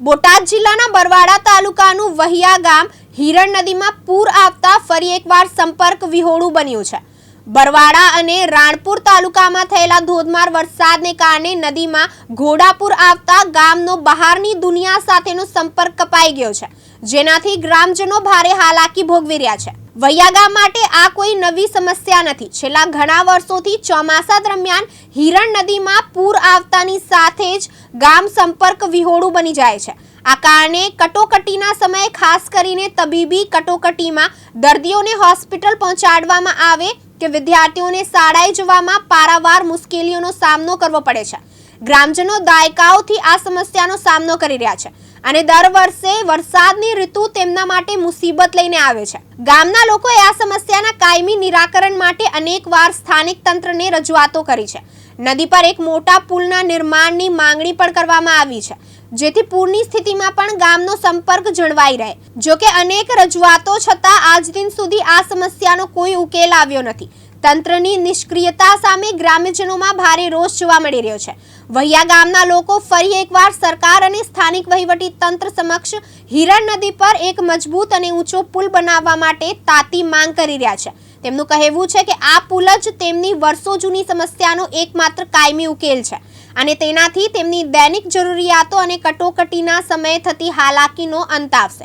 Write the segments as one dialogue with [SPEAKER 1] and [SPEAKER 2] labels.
[SPEAKER 1] બોટાદ જિલ્લાના બરવાડા તાલુકાનું વહિયા ગામ હિરણ નદીમાં પૂર આવતા ફરી એકવાર સંપર્ક વિહોળું બન્યું છે. બરવાડા અને રાણપુર તાલુકામાં થયેલા ધોધમાર વરસાદને કારણે નદીમાં ઘોડાપુર આવતા ગામનો બહારની દુનિયા સાથેનો સંપર્ક કપાઈ ગયો છે, જેનાથી ગ્રામજનો ભારે હાલાકી ભોગવી રહ્યા છે. વૈયા ગામ માટે આ કોઈ નવી સમસ્યા નથી. છેલ્લા ઘણા વર્ષોથી ચોમાસા દરમિયાન હિરણ નદીમાં પૂર આવતાની સાથે જ ગામ સંપર્ક વિહોળું બની જાય છે. આ કારણે કટોકટીના સમયે ખાસ કરીને તબીબી કટોકટીમાં દર્દીઓને હોસ્પિટલ પહોંચાડવામાં આવે કે વિદ્યાર્થીઓને શાળાએ જવામાં પારાવાર મુશ્કેલીઓનો સામનો કરવો પડે છે. ગ્રામજનો દાયકાઓથી આ સમસ્યાનો સામનો કરી રહ્યા છે અને દર વર્ષે વરસાદની ઋતુ તેમના માટે મુસીબત લઈને આવે છે. ગામના લોકોએ આ સમસ્યાના કાયમી નિરાકરણ માટે અનેકવાર સ્થાનિક તંત્રને રજૂઆતો કરી છે. નદી પર એક મોટા પુલના નિર્માણની માંગણી પણ કરવામાં આવી છે. જેથી પૂરની સ્થિતિમાં પણ ગામનો સંપર્ક જળવાઈ રહે. જો કે અનેક રજૂઆતો છતાં આજ દિન સુધી આ સમસ્યાનો કોઈ ઉકેલ આવ્યો નથી. તંત્રની નિષ્ક્રિયતા સામે ગ્રામ્યજનોમાં ભારે રોષ જોવા મળી રહ્યો છે. વહિયા ગામના લોકો ફરી એકવાર સરકાર અને સ્થાનિક વહીવટી તંત્ર સમક્ષ હિરણ નદી પર એક મજબૂત અને ઊંચો પુલ બનાવવા માટે તાતી માંગ કરી રહ્યા છે. તેમનું કહેવું છે કે આ પુલ જ તેમની વર્ષો જૂની સમસ્યાનો એકમાત્ર કાયમી ઉકેલ છે અને તેનાથી તેમની દૈનિક જરૂરિયાતો અને કટોકટીના સમયે થતી હાલાકીનો અંત આવશે.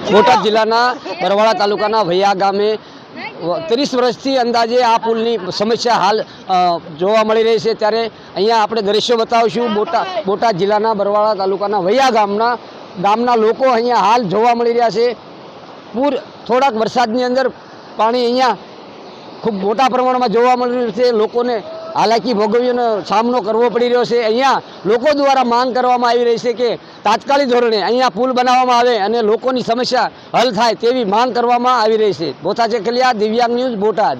[SPEAKER 2] બોટાદ જિલ્લાના બરવાળા તાલુકાના ભૈયા ગામે ત્રીસ વર્ષથી અંદાજે આ પુલની સમસ્યા હાલ જોવા મળી રહી છે. ત્યારે અહીંયા આપણે દ્રશ્યો બતાવીશું. બોટા બોટાદ જિલ્લાના બરવાળા તાલુકાના વૈયા ગામના ગામના લોકો અહીંયા હાલ જોવા મળી રહ્યા છે. પૂર, થોડાક વરસાદની અંદર પાણી અહીંયા ખૂબ મોટા પ્રમાણમાં જોવા મળી રહ્યું છે. લોકોને હાલાકી ભોગવ્યોનો સામનો કરવો પડી રહ્યો છે. અહીંયા લોકો દ્વારા માંગ કરવામાં આવી રહી છે કે તાત્કાલિક ધોરણે અહીંયા પુલ બનાવવામાં આવે અને લોકોની સમસ્યા હલ થાય તેવી માંગ કરવામાં આવી રહી છે. બોથા ચેખલિયા દિવ્યાંગ ન્યૂઝ, બોટાદ.